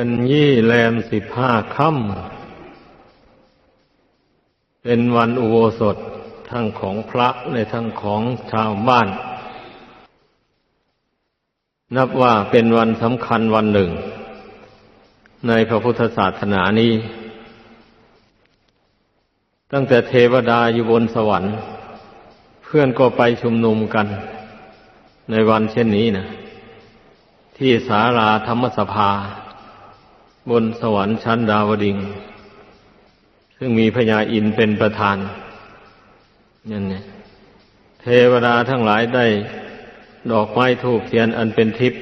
กันยี่แรมสิบห้าค่ำเป็นวันอุโบสถทั้งของพระและทั้งของชาวบ้าน นับว่าเป็นวันสำคัญวันหนึ่ง ในพระพุทธศาสนานี้ ตั้งแต่เทวดาอยู่บนสวรรค์ เพื่อนก็ไปชุมนุมกัน ในวันเช่นนี้นะที่ศาลาธรรมสภา บนสวรรค์ชั้นดาวดิง ซึ่งมีพญาอินเป็นประธานนั่นเนี่ยเทวดาทั้งหลายได้ดอกไม้ทูบเทียนอันเป็นทิพย์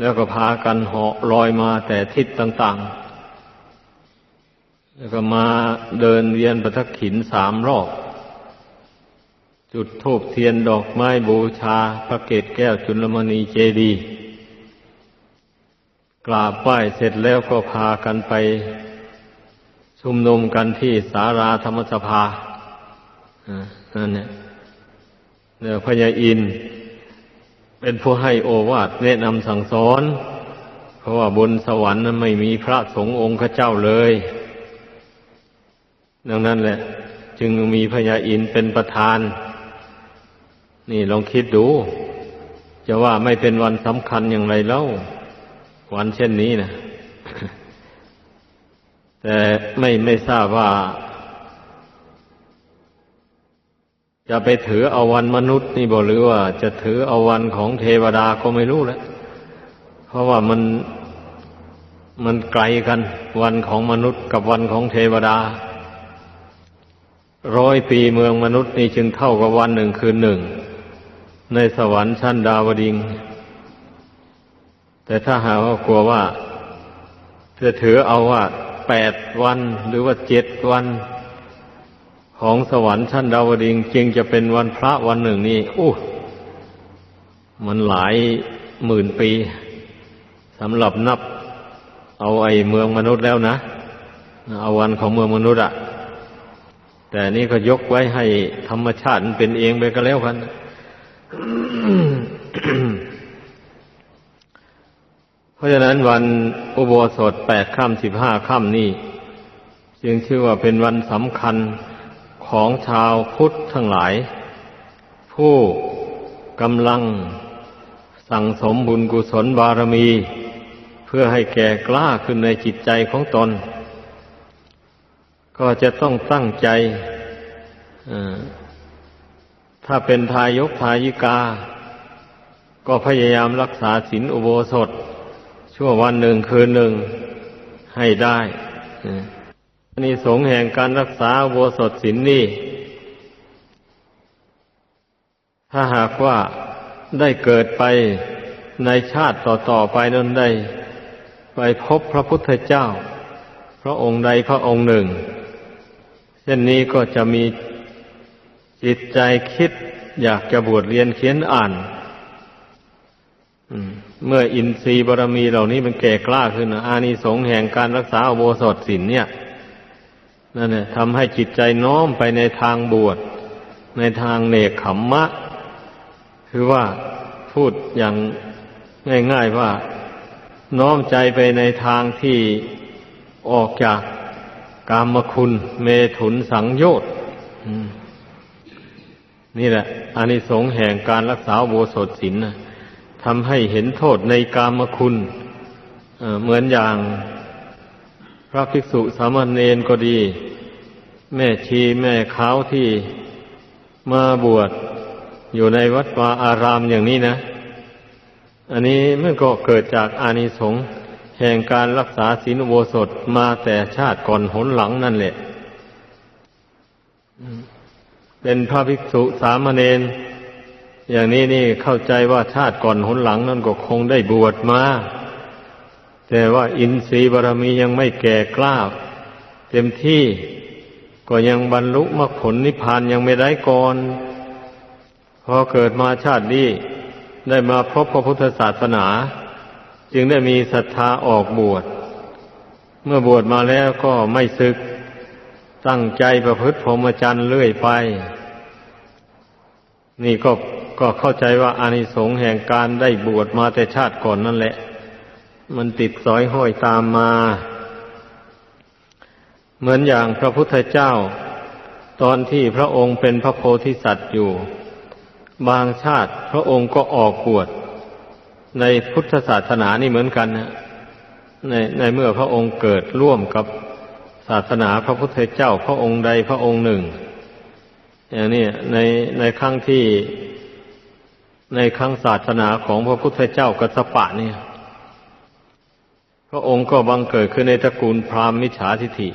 แล้วก็พากันเหาะลอยมาแต่ทิศต่าง ๆ แล้วก็มาเดินเวียนประทักขินสามรอบ จุดทูบเทียนดอกไม้บูชาพระเกศแก้วจุลมณีเจดีย์ กราบไหว้เสร็จแล้วก็พากันไป ชุมนุมกันที่สาราธรรมสภานั่นเนี่ยเดี๋ยวพญาอิน เป็นผู้ให้โอวาทแนะนำสั่งสอน เพราะว่าบนสวรรค์นั้นไม่มีพระสงฆ์องค์ข้าเจ้าเลย ดังนั้นแหละ จึงมีพญาอินเป็นประธาน นี่ลองคิดดู จะว่าไม่เป็นวันสำคัญอย่างไรเล่า วันเช่นนี้นะแต่ไม่ไม่ทราบว่า จะไปถือเอาวันมนุษย์นี่บอกหรือว่า จะถือเอาวันของเทวดาก็ไม่รู้แล้วเพราะว่ามันมันไกลกัน วันของมนุษย์กับวันของเทวดา ร้อยปีเมืองมนุษย์นี่จึงเท่ากับวันหนึ่งคืนหนึ่ง ในสวรรค์ชั้นดาวดิง แต่ถ้าหาว่ากลัวว่าจะถือเอาว่าแปดวันหรือว่าเจ็ดวัน ของสวรรค์ชั้นดาวดิงจึงจะเป็นวันพระวันหนึ่งนี่อู้มันหลายหมื่นปีสำหรับนับ เอาไอ้เมืองมนุษย์แล้วนะ เอาวันของเมืองมนุษย์อะแต่นี่ก็ยกไว้ให้ธรรมชาติมันเป็นเองไปก็แล้วกัน เพราะฉะนั้นวันอุโบสถแปดค่ำสิบห้าค่ำนี่จึงชื่อว่าเป็นวันสำคัญของชาวพุทธทั้งหลาย ผู้กำลังสั่งสมบุญกุศลบารมี เพื่อให้แก่กล้าขึ้นในจิตใจของตน ก็จะต้องตั้งใจถ้าเป็นทายกทายิกา ก็พยายามรักษาศีลอุโบสถ ชั่ววันหนึ่งคืนหนึ่งให้ได้อันนี้สงแห่งการรักษาโวสถศีลนนี่ ถ้าหากว่าได้เกิดไปในชาติต่อๆไปนั้นได้ ไปพบพระพุทธเจ้า พระองค์ใดพระองค์หนึ่งเช่นนี้ก็จะมีจิตใจคิดอยากจะบวชเรียนเขียนอ่าน เมื่ออินทรีย์บารมีเหล่านี้มันแก่กล้าขึ้นอานิสงส์แห่งการรักษาโบสถศีลเนี่ยนั่นแหละทำให้จิตใจน้อมไปในทางบวช ในทางเนกขมมะ คือว่าพูดอย่างง่าย ๆว่าน้อมใจไปในทางที่ออกจากกามคุณ เมถุนสังโยชน์นี่แหละอานิสงส์แห่งการรักษาโบสถศีลนะ ทำให้เห็นโทษในกามคุณเหมือนอย่างพระภิกษุสามเณรก็ดี แม่ชีแม่ขาวที่มาบวชอยู่ในวัดวาอารามอย่างนี้นะ อันนี้มันก็เกิดจากอานิสงส์แห่งการรักษาศีลโบสถมาแต่ชาติก่อนหนหลังนั่นแหละ เป็นพระภิกษุสามเณร อย่างนี้นี่เข้าใจว่าชาติก่อนหนหลังนั่นก็คงได้บวชมา แต่ว่าอินทรีย์บารมียังไม่แก่กล้า เต็มที่ก็ยังบรรลุมรรคผลนิพพานยังไม่ได้ก่อน พอเกิดมาชาตินี้ได้มาพบพระพุทธศาสนา จึงได้มีศรัทธาออกบวช เมื่อบวชมาแล้วก็ไม่ศึก ตั้งใจประพฤติพรหมจรรย์เรื่อยไป นี่ก็ ก็เข้าใจว่าอานิสงส์แห่งการได้บวชมาแต่ชาติก่อนนั่นแหละ มันติดสอยห้อยตามมา เหมือนอย่างพระพุทธเจ้า ตอนที่พระองค์เป็นพระโพธิสัตว์อยู่ บางชาติพระองค์ก็ออกบวชในพุทธศาสนานี่เหมือนกันนะในในเมื่อพระองค์เกิดร่วมกับศาสนาพระพุทธเจ้าพระองค์ใดพระองค์หนึ่งอย่างนี้ในในครั้งที่ ในครั้งศาสนาของพระพุทธเจ้ากัสปะเนี่ย พระองค์ก็บังเกิดขึ้นในตระกูลพราหมณ์มิจฉาทิฏฐิ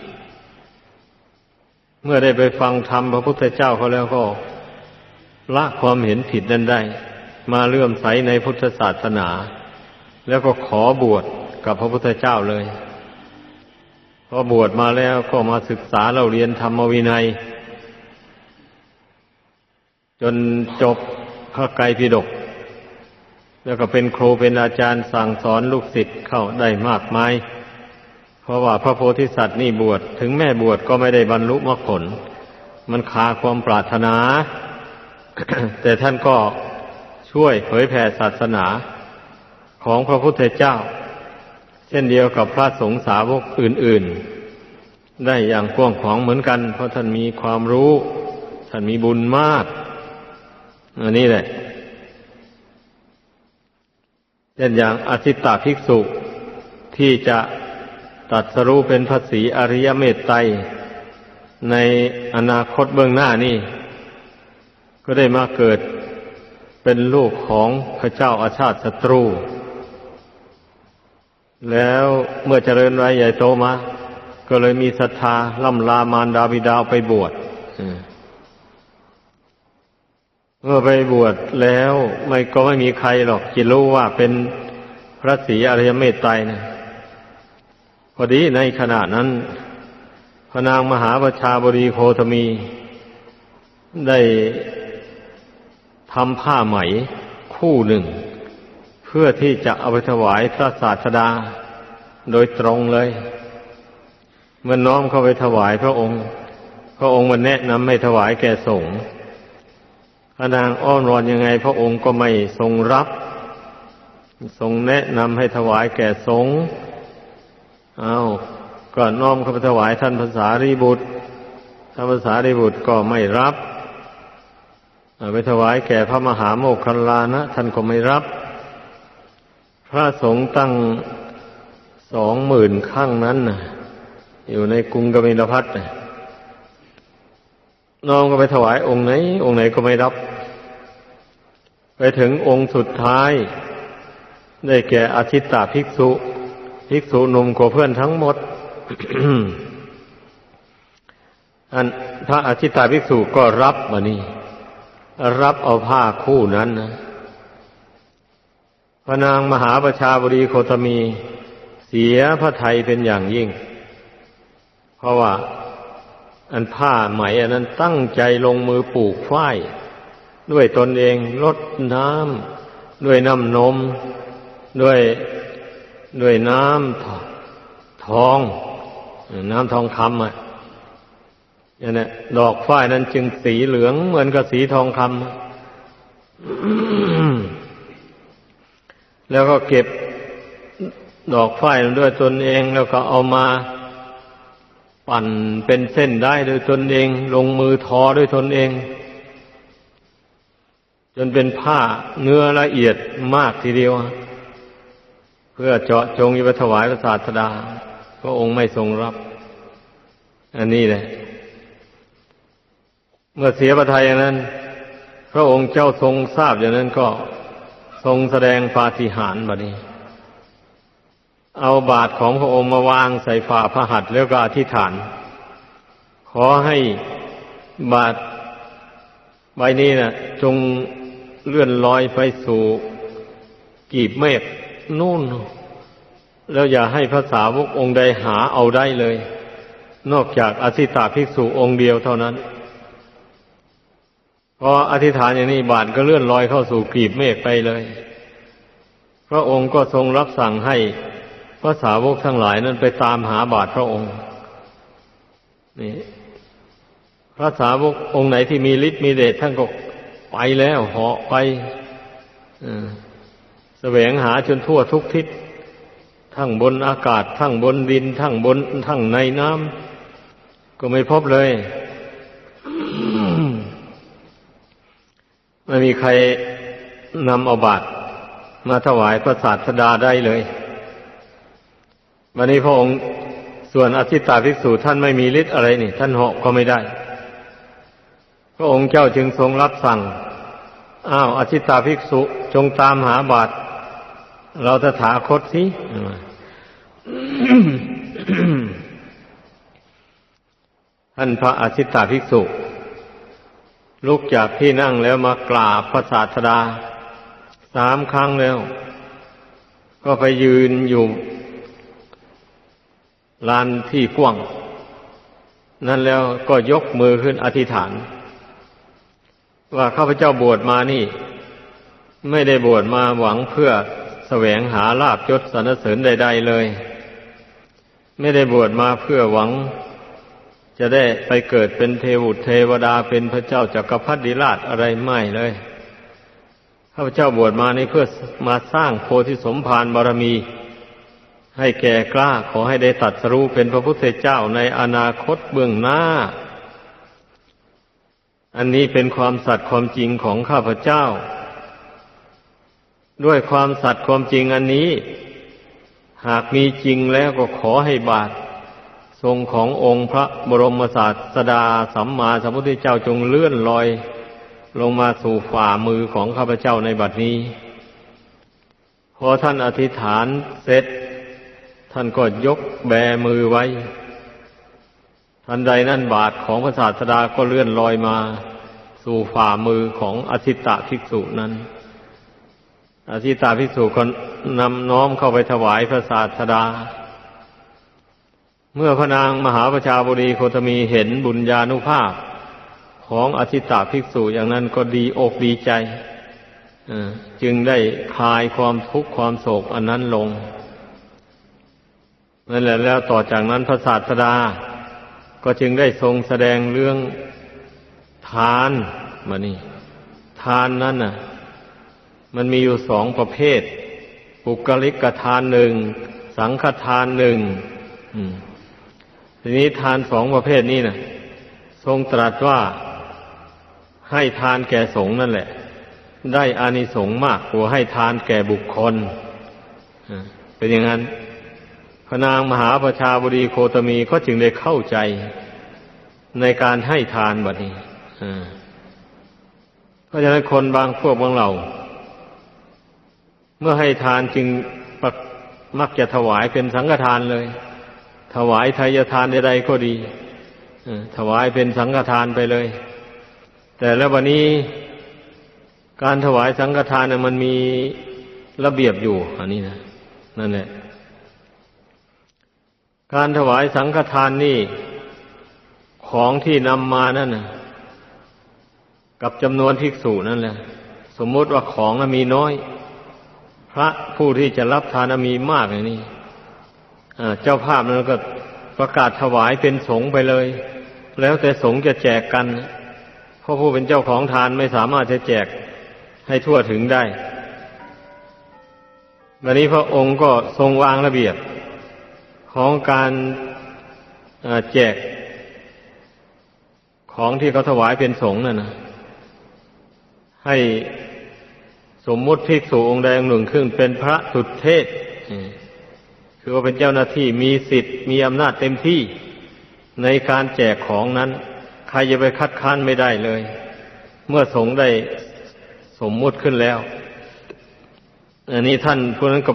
เมื่อได้ไปฟังธรรมพระพุทธเจ้าเขาแล้วก็ ละความเห็นผิดนั้นได้ มาเลื่อมใสในพุทธศาสนา แล้วก็ขอบวชกับพระพุทธเจ้าเลยพอบวชมาแล้วก็มาศึกษาเราเรียนธรรมวินัย จนจบ พระไกรปิฎกแล้วก็เป็นครูเป็นอาจารย์สั่งสอนลูกศิษย์เข้าได้มากมาย เพราะว่าพระโพธิสัตว์นี่บวชถึงแม่บวชก็ไม่ได้บรรลุมรรคผล มันคาความปรารถนา แต่ท่านก็ช่วยเผยแผ่ศาสนาของพระพุทธเจ้า เช่นเดียวกับพระสงฆ์สาวกอื่น ๆ ได้อย่างกว้างขวางเหมือนกัน เพราะท่านมีความรู้ ท่านมีบุญมาก อันนี้แหละเช่นอย่างอธิตตาภิกษุที่จะตัดสรู้เป็นพระศีอริยเมตไตรในอนาคตเบื้องหน้านี่ ก็ได้มาเกิดเป็นลูกของพระเจ้าอาชาติศัตรู แล้วเมื่อเจริญไว้ใหญ่โตมา ก็เลยมีศรัทธาล่ำลามารดาบิดาไปบวช เมื่อไปบวชแล้วไม่ก็ไม่มีใครหรอกจะรู้ว่าเป็นพระศรีอริยเมตไตรนะพอดีในขณะนั้น พระนางมหาประชาบดีโคตมี ได้ทำผ้าไหมคู่หนึ่ง เพื่อที่จะเอาไปถวายพระศาสดาโดยตรงเลยเมื่อน้อมเข้าไปถวายพระองค์ พระองค์มันแนะนำไม่ถวายแก่สงฆ์ พระนางอ้อนวอนยังไง พระองค์ก็ไม่ทรงรับ ทรงแนะนำให้ถวายแก่สงฆ์เอาก็น้อมเข้าไปถวายท่านภาษารีบุตรท่านภาษารีบุตรก็ไม่รับไปถวายแก่พระมหาโมคคัลลานะ ท่านก็ไม่รับ พระสงฆ์ตั้งสองหมื่นข้างนั้นอยู่ในกรุงกบิลพัทนะ น้องก็ไปถวายองค์ไหน องค์ไหนก็ไม่รับ ไปถึงองค์สุดท้าย ได้แก่อาทิตตาภิกษุ ภิกษุหนุ่มกว่าเพื่อนทั้งหมด อันพระอาทิตตาภิกษุก็รับมานี่ รับเอาผ้าคู่นั้นนะพระนางมหาประชาบดีโคตมี เสียพระไทยเป็นอย่างยิ่ง เพราะว่า อันผ้าไหมอันนั้นตั้งใจลงมือปลูกฝ้าย ด้วยตนเองลดน้ำด้วยน้ำนม ด้วยด้วยน้ำทอง น้ำทองคำอะอย่างนี้ดอกฝ้ายนั้นจึงสีเหลืองเหมือนกับสีทองคำแล้วก็เก็บดอกฝ้ายด้วยตนเองแล้วก็เอามา ปั่นเป็นเส้นได้โดยตนเอง ลงมือทอด้วยตนเอง จนเป็นผ้าเนื้อละเอียดมากทีเดียว เพื่อเจาะจงยิบถวายพระศาสดา พระองค์ไม่ทรงรับ อันนี้เลยเมื่อเสียประทัยอย่างนั้น พระองค์เจ้าทรงทราบอย่างนั้นก็ทรงแสดงปาฏิหาริย์บัดนี้ เอาบาทของพระองค์มาวางใส่ฝ่าพระหัตถ์แล้วก็อธิษฐาน ขอให้บาทใบนี้นะจงเลื่อนลอยไปสู่กีบเมฆนู่น แล้วอย่าให้พระสาวกองค์ใดหาเอาได้เลย นอกจากอธิตาภิกษุองค์เดียวเท่านั้นพออธิษฐานอย่างนี้บาทก็เลื่อนลอยเข้าสู่กีบเมฆไปเลย พระองค์ก็ทรงรับสั่งให้ พระสาวกทั้งหลายนั้นไปตามหาบาทพระองค์นี่พระสาวกองค์ไหนที่มีฤทธิ์มีเดชท่านก็ไปแล้วเหาะไปแสวงหาจนทั่วทุกทิศ ทั้งบนอากาศ ทั้งบนดิน ทั้งบน ทั้งในน้ำก็ไม่พบเลยไม่มีใครนำเอาบาตรมาถวายพระศาสดาได้เลย วันนี้พระองค์ส่วนอธิตาภิกษุท่านไม่มีฤทธิ์อะไรนี่ ท่านเหาะก็ไม่ได้ พระองค์เจ้าจึงทรงรับสั่ง อ้าวอธิตาภิกษุจงตามหาบาตรเราจะถาคตสิท่านพระอธิตาภิกษุ ลุกจากที่นั่งแล้วมากราบพระศาสดาสามครั้งแล้ว ก็ไปยืนอยู่ ลานที่กว้าง นั่นแล้วก็ยกมือขึ้นอธิษฐาน ว่าข้าพเจ้าบวชมานี่ ไม่ได้บวชมาหวังเพื่อแสวงหาลาบยศสรรเสริญใด ๆ เลย ไม่ได้บวชมาเพื่อหวัง จะได้ไปเกิดเป็นเทวุเทวดาเป็นพระเจ้าจักรพรรดิราชอะไรไม่เลยข้าพเจ้าบวชมานี่เพื่อมาสร้างโพธิสมภารบารมี ให้แก่กล้าขอให้ได้ตัดสรู้เป็นพระพุทธเจ้าในอนาคตเบื้องหน้า อันนี้เป็นความสัตย์ความจริงของข้าพเจ้า ด้วยความสัตย์ความจริงอันนี้ หากมีจริงแล้วก็ขอให้บาท ทรงขององค์พระบรมศาสดาสัมมาสัมพุทธเจ้าจงเลื่อนลอย ลงมาสู่ฝ่ามือของข้าพเจ้าในบัดนี้ พอท่านอธิษฐานเสร็จ ท่านก็ยกแบมือไว้ ทันใดนั้นบาทของพระศาสดาก็เลื่อนลอยมา สู่ฝ่ามือของอธิตะภิกษุนั้น อธิตาภิกษุก็นำน้อมเข้าไปถวายพระศาสดา เมื่อพระนางมหาประชาบดีโคตมีเห็นบุญญาณุภาพ ของอธิตาภิกษุอย่างนั้นก็ดีอกดีใจ จึงได้คลายความทุกข์ความโศกอันนั้นลง นั่นแหละแล้วต่อจากนั้นพระศาสดา ก็จึงได้ทรงแสดงเรื่องทานมานี่ ทานนั้นน่ะ มันมีอยู่สองประเภท ปุกลิกทานหนึ่ง สังฆทานหนึ่งทีนี้ทานสองประเภทนี้นะทรงตรัสว่าให้ทานแก่สงนั่นแหละ ได้อานิสงส์มากกว่าให้ทานแก่บุคคลเป็นอย่างนั้น นางมหาประชาบดีโคตมีก็จึงได้เข้าใจในการให้ทานแบบนี้เพราะฉะนั้นคนบางพวกบางเหล่า เมื่อให้ทานจึงมักจะถวายเป็นสังฆทานเลย ถวายทายทานใดๆก็ดีถวายเป็นสังฆทานไปเลย แต่แล้ววันนี้การถวายสังฆทานมันมีระเบียบอยู่ อันนี้นะนั่นแหละ การถวายสังฆทานนี่ ของที่นำมานั่นนะกับจำนวนภิกษุนั่นแหละ สมมติว่าของมีน้อย พระผู้ที่จะรับทานมีมากอย่างนี้เจ้าภาพนั้นก็ประกาศถวายเป็นสงไปเลย แล้วแต่สงจะแจกกันเพราะผู้เป็นเจ้าของทานไม่สามารถจะแจกให้ทั่วถึงได้วันนี้พระองค์ก็ทรงวางระเบียบ การแจกของที่เขาถวายเป็นสงฆ์นั่นนะให้สมมุติภิกษุองค์ใดองค์หนึ่งขึ้นเป็นพระสุดเทศคือว่าเป็นเจ้าหน้าที่มีสิทธิ์มีอำนาจเต็มที่ในการแจกของนั้น ใครจะไปคัดค้านไม่ได้เลย เมื่อสงฆ์ได้สมมุติขึ้นแล้ว อันนี้ท่านผู้นั้นก็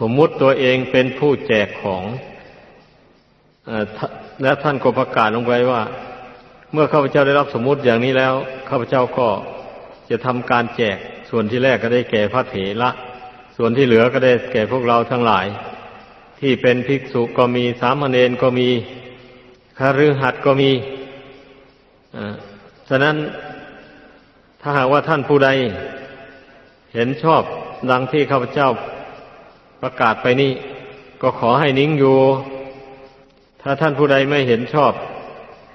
สมมุติตัวเองเป็นผู้แจกของ และท่านก็ประกาศลงไปว่า เมื่อข้าพเจ้าได้รับสมมุติอย่างนี้แล้วข้าพเจ้าก็จะทำการแจกส่วนที่แรกก็ได้แก่พระเถระส่วนที่เหลือก็ได้แก่พวกเราทั้งหลาย ที่เป็นภิกษุก็มีสามเณรก็มีคฤหัสถ์ก็มีอฉะนั้นถ้าหากว่าท่านผู้ใด เห็นชอบดังที่ข้าพเจ้าประกาศไปนี้ ก็ขอให้นิ่งอยู่ ถ้าท่านผู้ใดไม่เห็นชอบ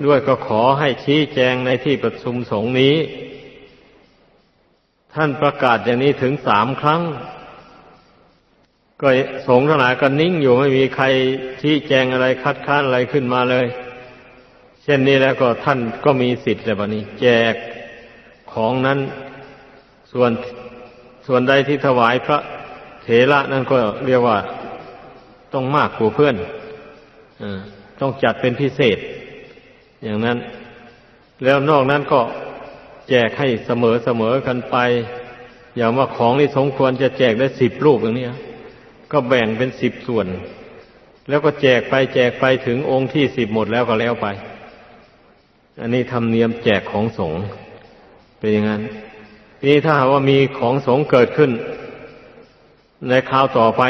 ด้วยก็ขอให้ชี้แจงในที่ประชุมสงฆ์นี้ ท่านประกาศอย่างนี้ถึงสามครั้ง ก็สงฆ์ทั้งหลายก็นิ่งอยู่ไม่มีใครชี้แจงอะไรคัดค้านอะไรขึ้นมาเลย เช่นนี้แล้วก็ท่านก็มีสิทธิ์เลยบัดนี้ แจกของนั้นส่วนส่วนใดที่ถวายพระเถระนั่นก็เรียกว่าต้องมากกว่าเพื่อน อ่า ต้องจัดเป็นพิเศษ อย่างนั้น แล้วนอกนั้นก็แจกให้เสมอเสมอกันไป อย่างว่าของที่สมควรจะแจกได้สิบลูกอย่างนี้ก็แบ่งเป็นสิบส่วน แล้วก็แจกไปแจกไปถึงองค์ที่สิบหมดแล้วก็แล้วไป อันนี้ทำเนียมแจกของสงฆ์เป็นอย่างนั้นนี่ถ้าหากว่ามีของสงฆ์เกิดขึ้น ในคราวต่อไป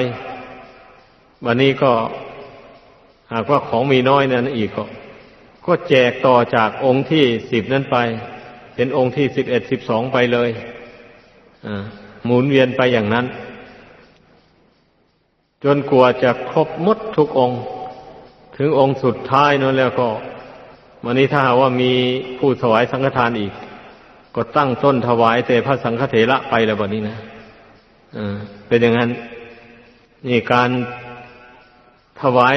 วันนี้ก็ หากว่าของมีน้อยนั้นอีกก็ก็แจกต่อจากองค์ที่สิบนั้นไป เป็นองค์ที่สิบเอ็ดสิบสองไปเลยหมุนเวียนไปอย่างนั้น จนกลัวจะครบมดทุกองค์ ถึงองค์สุดท้ายนั้นแล้วก็วันนี้ถ้าหาว่ามีผู้ถวายสังฆทานอีก ก็ตั้งต้นถวายแต่พระสังฆเถระไปแล้ววันนี้นะเป็นอย่างนั้น นี่การถวาย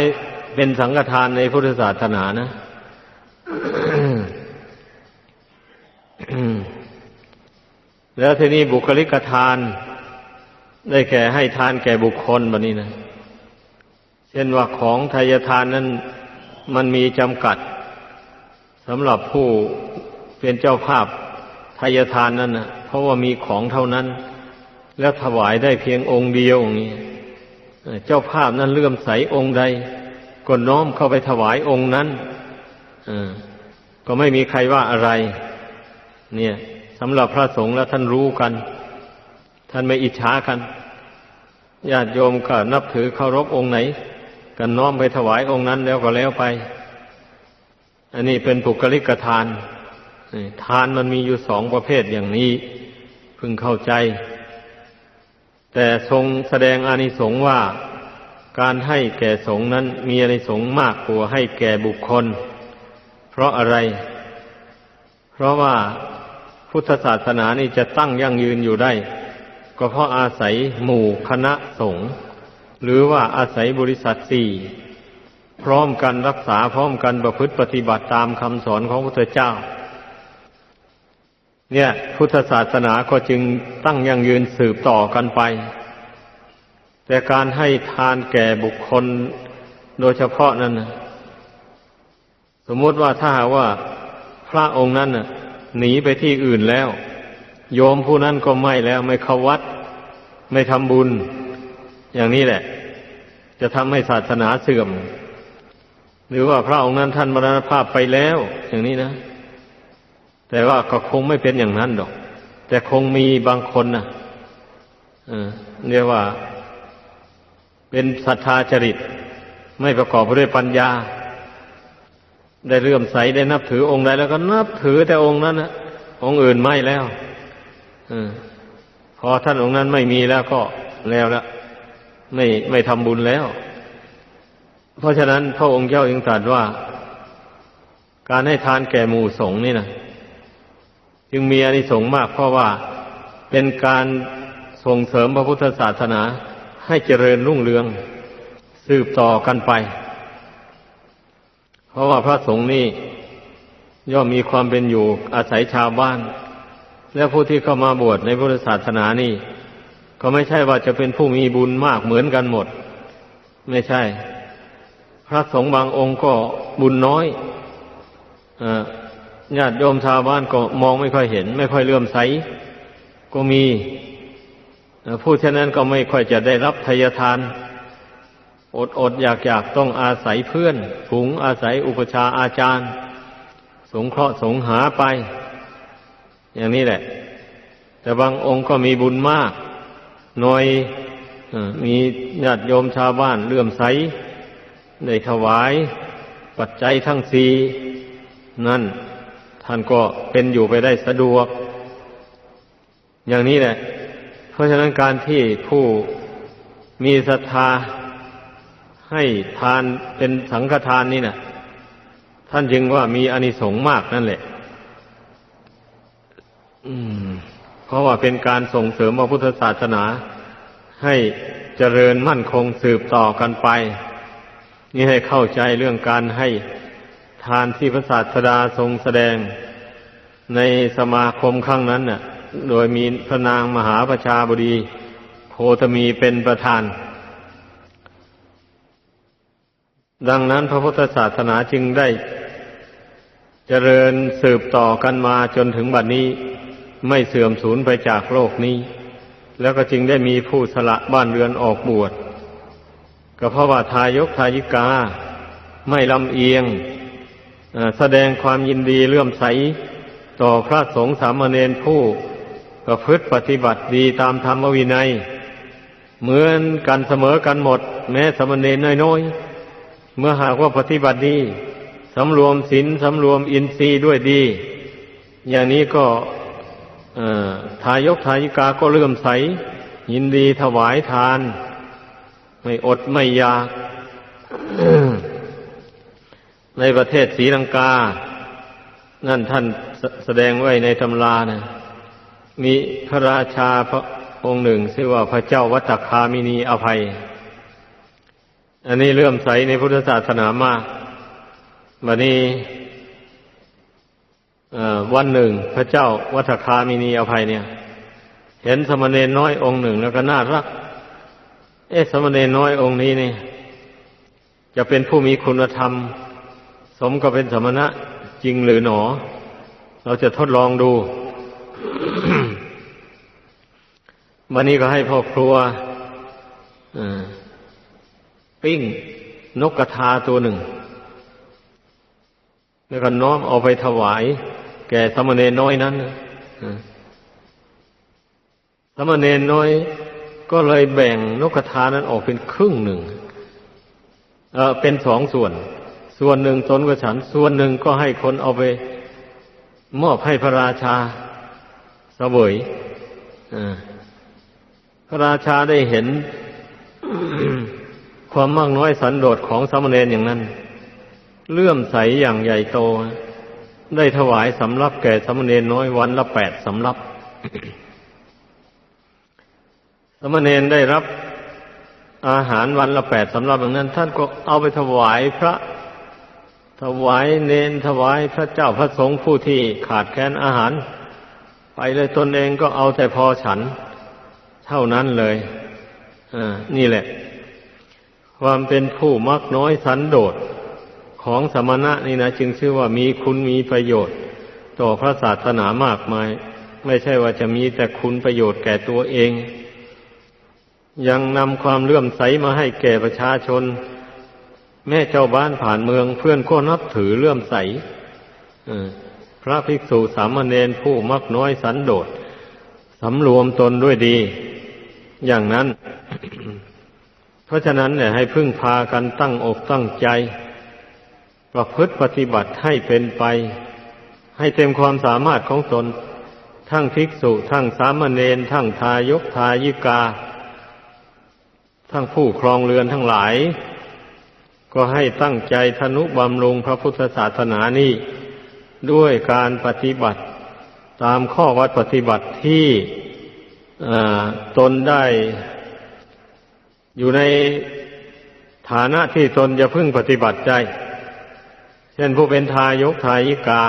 เป็นสังฆทานในพุทธศาสนานะแล้วทีนี้บุคลิกทาน ได้แก่ให้ทานแก่บุคคลแบบนี้นะ เช่นว่าของทายทานนั้นมันมีจำกัดสำหรับผู้เป็นเจ้าภาพทายทานนั้นนะเพราะว่ามีของเท่านั้น แล้วถวายได้เพียงองค์เดียวอย่างนี้เจ้าภาพนั้นเลื่อมใสองค์ใด ก็น้อมเข้าไปถวายองค์นั้นก็ไม่มีใครว่าอะไร เนี่ยสำหรับพระสงฆ์แล้วท่านรู้กัน ท่านไม่อิจฉากันญาติโยมก็นับถือเคารพองค์ไหนกันน้อมไปถวายองค์นั้นแล้วก็แล้วไป อันนี้เป็นปุกลิกทานทานมันมีอยู่สองประเภทอย่างนี้พึงเข้าใจ แต่ทรงแสดงอานิสงส์ว่า การให้แก่สงนั้นมีอานิสงมากกว่าให้แก่บุคคล เพราะอะไร เพราะว่าพุทธศาสนานี่จะตั้งยั่งยืนอยู่ได้ ก็เพราะอาศัยหมู่คณะสงฆ์หรือว่าอาศัยบริษัทสี่พร้อมกันรักษาพร้อมกันประพฤติปฏิบัติตามคำสอนของพระพุทธเจ้า เนี่ย พุทธศาสนาก็จึงตั้งยั่งยืนสืบต่อกันไป แต่การให้ทานแก่บุคคลโดยเฉพาะนั้นนะสมมติว่าถ้าว่าพระองค์นั้นน่ะหนีไปที่อื่นแล้ว โยมผู้นั้นก็ไม่แล้ว ไม่เข้าวัด ไม่ทำบุญ อย่างนี้แหละ จะทำให้ศาสนาเสื่อม หรือว่าพระองค์นั้นท่านมรณภาพไปแล้ว อย่างนี้นะ แต่ว่าก็คงไม่เป็นอย่างนั้นดอก แต่คงมีบางคนนะเรียกว่า เป็นศรัทธาจริต ไม่ประกอบด้วยปัญญา ได้เลื่อมใสได้นับถือองค์ใดแล้วก็นับถือแต่องค์นั้นนะองค์อื่นไม่แล้วอพอท่านองค์นั้นไม่มีแล้วก็แล้วละไม่ไม่ทำบุญแล้ว เพราะฉะนั้นพระองค์เจ้าจึงตรัสว่า การให้ทานแก่หมู่สงฆ์นี่นะจึงมีอานิสงส์มากเพราะว่าเป็นการส่งเสริมพระพุทธศาสนา ให้เจริญรุ่งเรือง สืบต่อกันไป เพราะว่าพระสงฆ์นี่ย่อมมีความเป็นอยู่อาศัยชาวบ้าน และผู้ที่เข้ามาบวชในพุทธศาสนานี่ ก็ไม่ใช่ว่าจะเป็นผู้มีบุญมากเหมือนกันหมด ไม่ใช่ พระสงฆ์บางองค์ก็บุญน้อยญาติโยมชาวบ้านก็มองไม่ค่อยเห็น ไม่ค่อยเลื่อมใส ก็มี ผู้เช่นนั้นก็ไม่ค่อยจะได้รับทายทาน อดอดอยากอยากต้องอาศัยเพื่อนฝูงอาศัยอุปชาอาจารย์ สงเคราะห์สงหาไป อย่างนี้แหละ แต่บางองค์ก็มีบุญมากหน่อยมีญาติโยมชาวบ้านเลื่อมใสได้ถวาย ปัจจัยทั้งสี่นั่นท่านก็เป็นอยู่ไปได้สะดวก อย่างนี้แหละ ราะฉะนั้นการที่ผู้มีศรัทธาให้ทานเป็นสังฆทานนี่นะท่านจึงว่ามีอานิสงส์มากนั่นแหละเพราะว่าเป็นการส่งเสริมพระพุทธศาสนา ให้เจริญมั่นคงสืบต่อกันไป นี่ให้เข้าใจเรื่องการให้ทานที่พระศาสดาทรงแสดงในสมาคมครั้งนั้นน่ะ โดยมีพระนางมหาประชาบดีโคตมีเป็นประธาน ดังนั้นพระพุทธศาสนาจึงได้เจริญสืบต่อกันมาจนถึงบัดนี้ไม่เสื่อมสูญไปจากโลกนี้ แล้วก็จึงได้มีผู้สละบ้านเรือนออกบวชก็เพราะว่าทายกทายิกา ไม่ลำเอียงแสดงความยินดีเลื่อมใสต่อพระสงฆ์สามเณรผู้ ประพฤติปฏิบัติดีตามธรรมวินัย เหมือนกันเสมอกันหมด แม้สามเณรน้อยๆ เมื่อหากว่าปฏิบัติดีสำรวมศีลสำรวมอินทรีย์ด้วยดี อย่างนี้ก็ทายกทายิกาก็เลื่อมใส ยินดีถวายทาน ไม่อดไม่อยาก ในประเทศศรีลังกา นั่นท่านแสแสดงไว้ในตำรานะ มีพระราชาพระองค์หนึ่งชื่อว่าพระเจ้าวัตคามินีอภัย อันนี้เลื่อมใสในพุทธศาสนามากวันนี้วันหนึ่ง พระเจ้าวัฏคามินีอภัยเนี่ย เห็นสมณเณรน้อยองค์หนึ่งแล้วก็น่ารัก เอ๊ะสมณเณรน้อยองค์นี้นี่จะเป็นผู้มีคุณธรรม สมกับเป็นสมณะจริงหรือหนอ เราจะทดลองดู วันนี้ก็ให้พ่อครัวปิ้งนกกระทาตัวหนึ่ง แล้วก็น้อมเอาไปถวาย แก่สมณเณรน้อยนั้นสมณเณรน้อย ก็เลยแบ่งนกกระทานั้นออกเป็นครึ่งหนึ่งเออเป็นสองส่วน ส่วนหนึ่งตนกับฉัน ส่วนหนึ่งก็ให้คนเอาไป มอบให้พระราชาเสวยพ ระราชาได้เห็น ความมากน้อยสันโดษของสามเณรอย่างนั้น เลื่อมใสอย่างใหญ่โต ได้ถวายสำรับแก่สามเณรน้อยวันละแปดสำรับสามเณรได้รับอาหารวันละแปดสำรับอย่างนั้น ท่านก็เอาไปถวายพระ ถวายเนนถวายพระเจ้าพระสงฆ์ผู้ที่ขาดแคลนอาหาร ไปเลยตนเองก็เอาแต่พอฉัน ท่านั้นเลยอ่านี่แหละ ความเป็นผู้มักน้อยสันโดษของสมณะนี่นะจึงชื่อว่ามีคุณมีประโยชน์ ต่อพระศาสนามากมาย ไม่ใช่ว่าจะมีแต่คุณประโยชน์แก่ตัวเอง ยังนำความเลื่อมใสมาให้แก่ประชาชน แม่เจ้าบ้านผ่านเมืองเพื่อนก็นับถือเลื่อมใสพระภิกษุสามเณรผู้มักน้อยสันโดษสำรวมตนด้วยดี อย่างนั้น เพราะฉะนั้นเนี่ยให้พึ่งพากันตั้งอกตั้งใจ ประพฤติปฏิบัติให้เป็นไป ให้เต็มความสามารถของตน ทั้งภิกษุ ทั้งสามเณรทั้งทายกทายิกา ทั้งผู้ครองเรือนทั้งหลาย ก็ให้ตั้งใจทนุบำรุงพระพุทธศาสนานี้ด้วยการปฏิบัติตามข้อวัดปฏิบัติที่ ตนได้อยู่ในฐานะที่ตนจะพึ่งปฏิบัติใจเช่นผู้เป็นทายกทายิกา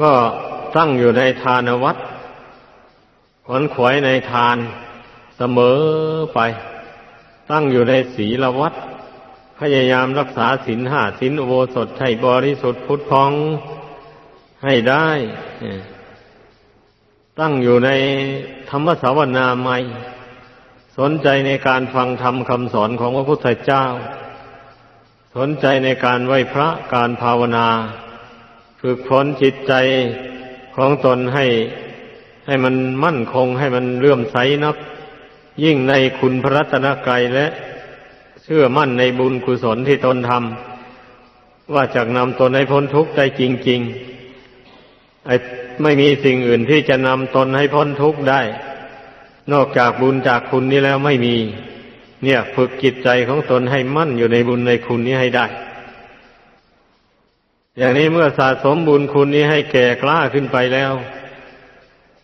ก็ตั้งอยู่ในทานวัดขวนขวายในทานเสมอไป ตั้งอยู่ในศีลวัดพยายามรักษาศีลห้าศีลอุโบสถให้บริสุทธิ์พุทธพองให้ได้ ตั้งอยู่ในธรรมสาวนาใหม่สนใจในการฟังธรรมคำสอนของพระพุทธเจ้า สนใจในการไหวพระการภาวนาฝึกฝนจิตใจของตนให้ให้มันมั่นคงให้มันเลื่อมใสนับ ยิ่งในคุณพระรัตนกรัยและเชื่อมั่นในบุญกุศลที่ตนทำว่าจะนำตนให้พ้นทุกข์ได้จริง ๆ ไอ ไม่มีสิ่งอื่นที่จะนำตนให้พ้นทุกข์ได้ นอกจากบุญจากคุณนี้แล้วไม่มี เนี่ยฝึกจิตใจของตนให้มั่นอยู่ในบุญในคุณนี้ให้ได้ อย่างนี้เมื่อสะสมบุญคุณนี้ให้แก่กล้าขึ้นไปแล้ว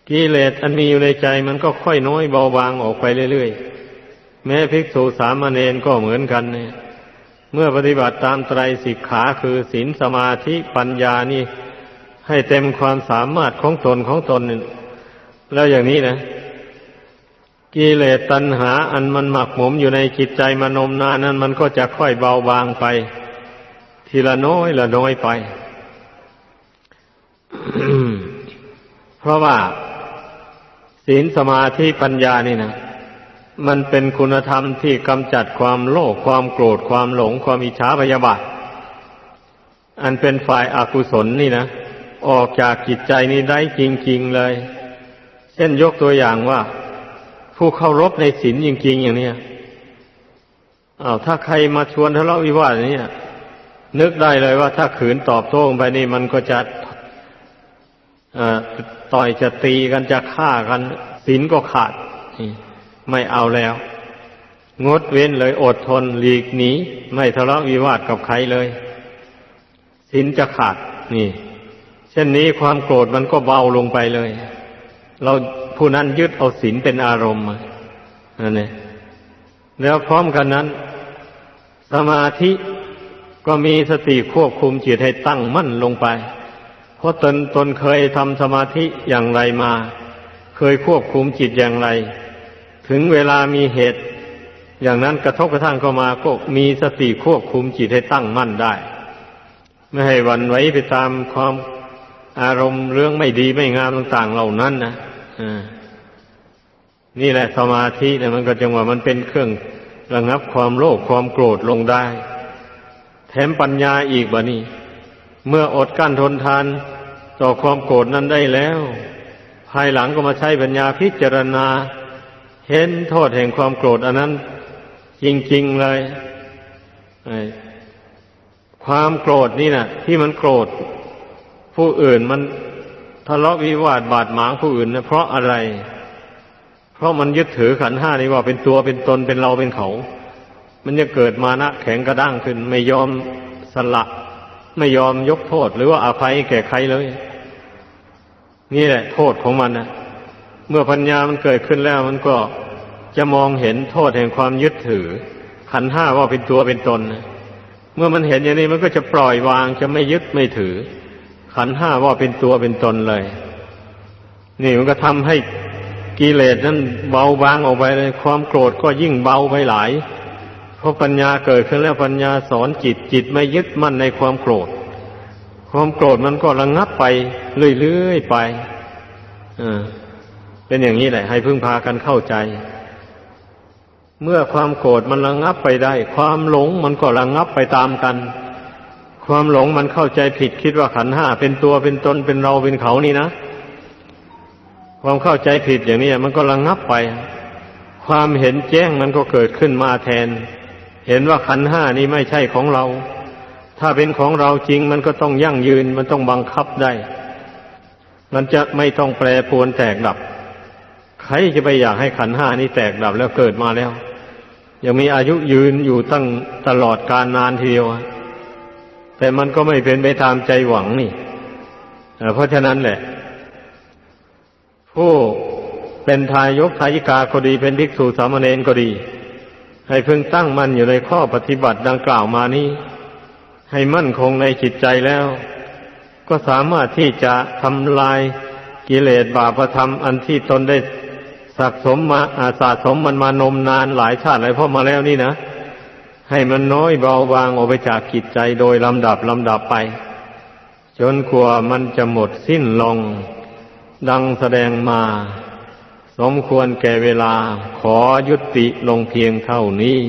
กิเลสอันมีอยู่ในใจมันก็ค่อยน้อยเบาบางออกไปเรื่อยๆ แม้ภิกษุสามเณรก็เหมือนกันเนี่ยเมื่อปฏิบัติตามไตรสิกขาคือศีลสมาธิปัญญานี่ ให้เต็มความสามารถของตนของตนนแล้วอย่างนี้นะกิเลสตัณหา อันมันหมักหมมอยู่ในจิตใจมานมนานนั้นมันก็จะค่อยเบาบางไป ทีละน้อยละน้อยไป เพราะว่า ศีลสมาธิปัญญานี่นะมันเป็นคุณธรรมที่กำจัดความโลภความโกรธความหลง ความอิจฉาพยาบาท อันเป็นฝ่ายอากุศลนี่นะ ออกจากจิตใจนี้ได้จริง ๆเลย เช่นยกตัวอย่างว่า ผู้เคารพในศีลจริง ๆ อย่างเนี้ยอ้าวถ้าใครมาชวนทะเลาะวิวาทอย่างนี้นึกได้เลยว่า ถ้าขืนตอบโต้ไปนี่มันก็จะต่อยจะตีกันจะฆ่ากันศีลก็ขาดไม่เอาแล้ว งดเว้นเลยอดทนหลีกหนีไม่ทะเลาะวิวาทกับใครเลยศีลจะขาดนี่ ช่นนี้ความโกรธมันก็เบาลงไปเลย เราผู้นั้นยึดเอาศีลเป็นอารมณ์นั่นเองแล้วพร้อมกันนั้น สมาธิก็มีสติควบคุมจิตให้ตั้งมั่นลงไป เพราะตนตนเคยทำสมาธิอย่างไรมา เคยควบคุมจิตอย่างไร ถึงเวลามีเหตุ อย่างนั้นกระทบกระทั่งเข้ามาก็มีสติควบคุมจิตให้ตั้งมั่นได้ ไม่ให้วันไหวไปตามความ อารมณ์เรื่องไม่ดีไม่งามต่างๆเหล่านั้นนะนี่แหละสมาธิเนี่ยมันก็จังว่ามันเป็นเครื่องระงับความโลภความโกรธลงได้ แถมปัญญาอีกบะนี่เมื่ออดกั้นทนทานต่อความโกรธนั้นได้แล้ว ภายหลังก็มาใช้ปัญญาพิจารณา เห็นโทษแห่งความโกรธอันนั้น จริงๆเลยความโกรธนี่นะที่มันโกรธ ผู้อื่นมันทะเลาะวิวาทบาดหมางผู้อื่นนะเพราะอะไร เพราะมันยึดถือขันห้านี้ว่าเป็นตัวเป็นตนเป็นเราเป็นเขา มันจะเกิดมานะแข็งกระด้างขึ้น ไม่ยอมสละ ไม่ยอมยกโทษ หรือว่าอภัยแก่ใครเลย นี่แหละ โทษของมันนะเมื่อปัญญามันเกิดขึ้นแล้วมันก็จะมองเห็นโทษแห่งความยึดถือ ขันห้าว่าเป็นตัวเป็นตนนะเมื่อมันเห็นอย่างนี้มันก็จะปล่อยวางจะไม่ยึดไม่ถือ ขันห้าว่าเป็นตัวเป็นตนเลย นี่มันก็ทำให้กิเลสนั้นเบาบางออกไปเลย ความโกรธก็ยิ่งเบาไปหลาย เพราะปัญญาเกิดขึ้นแล้วปัญญาสอนจิตจิตไม่ยึดมั่นในความโกรธ ความโกรธมันก็ระงงับไปเรื่อยๆไปอ่าเป็นอย่างนี้แหละ ให้พึ่งพากันเข้าใจ เมื่อความโกรธมันระงงับไปได้ ความหลงมันก็ระงงับไปตามกัน ความหลงมันเข้าใจผิดคิดว่าขันห้าเป็นตัวเป็นตนเป็นเราเป็นเขานี่นะความเข้าใจผิดอย่างนี้มันก็ระงงับไป ความเห็นแจ้งมันก็เกิดขึ้นมาแทน เห็นว่าขันห้านี้ไม่ใช่ของเรา ถ้าเป็นของเราจริงมันก็ต้องยั่งยืนมันต้องบังคับได้ มันจะไม่ต้องแปรปวนแตกดับ ใครจะไปอยากให้ขันห้านี้แตกดับแล้วเกิดมาแล้ว ยังมีอายุยืนอยู่ตั้งตลอดการนานทีเดียว แต่มันก็ไม่เป็นไปตามใจหวังนี่เพราะฉะนั้นแหละ ผู้เป็นทายกทายิกาก็ดีเป็นภิกษุสามเณรก็ดี ให้พึงตั้งมั่นอยู่ในข้อปฏิบัติดังกล่าวมานี้ให้มั่นคงในจิตใจแล้ว ก็สามารถที่จะทำลายกิเลสบาปธรรมอันที่ตนได้สะสมมาอาสะสมมันมานมนานหลายชาติหลายพ่อมาแล้วนี่นะ ให้มันน้อยเบาบางออกไปจากกิจใจโดยลำดับลำดับไป จนกว่ามันจะหมดสิ้นลง ดังแสดงมา สมควรแก่เวลาขอยุติลงเพียงเท่านี้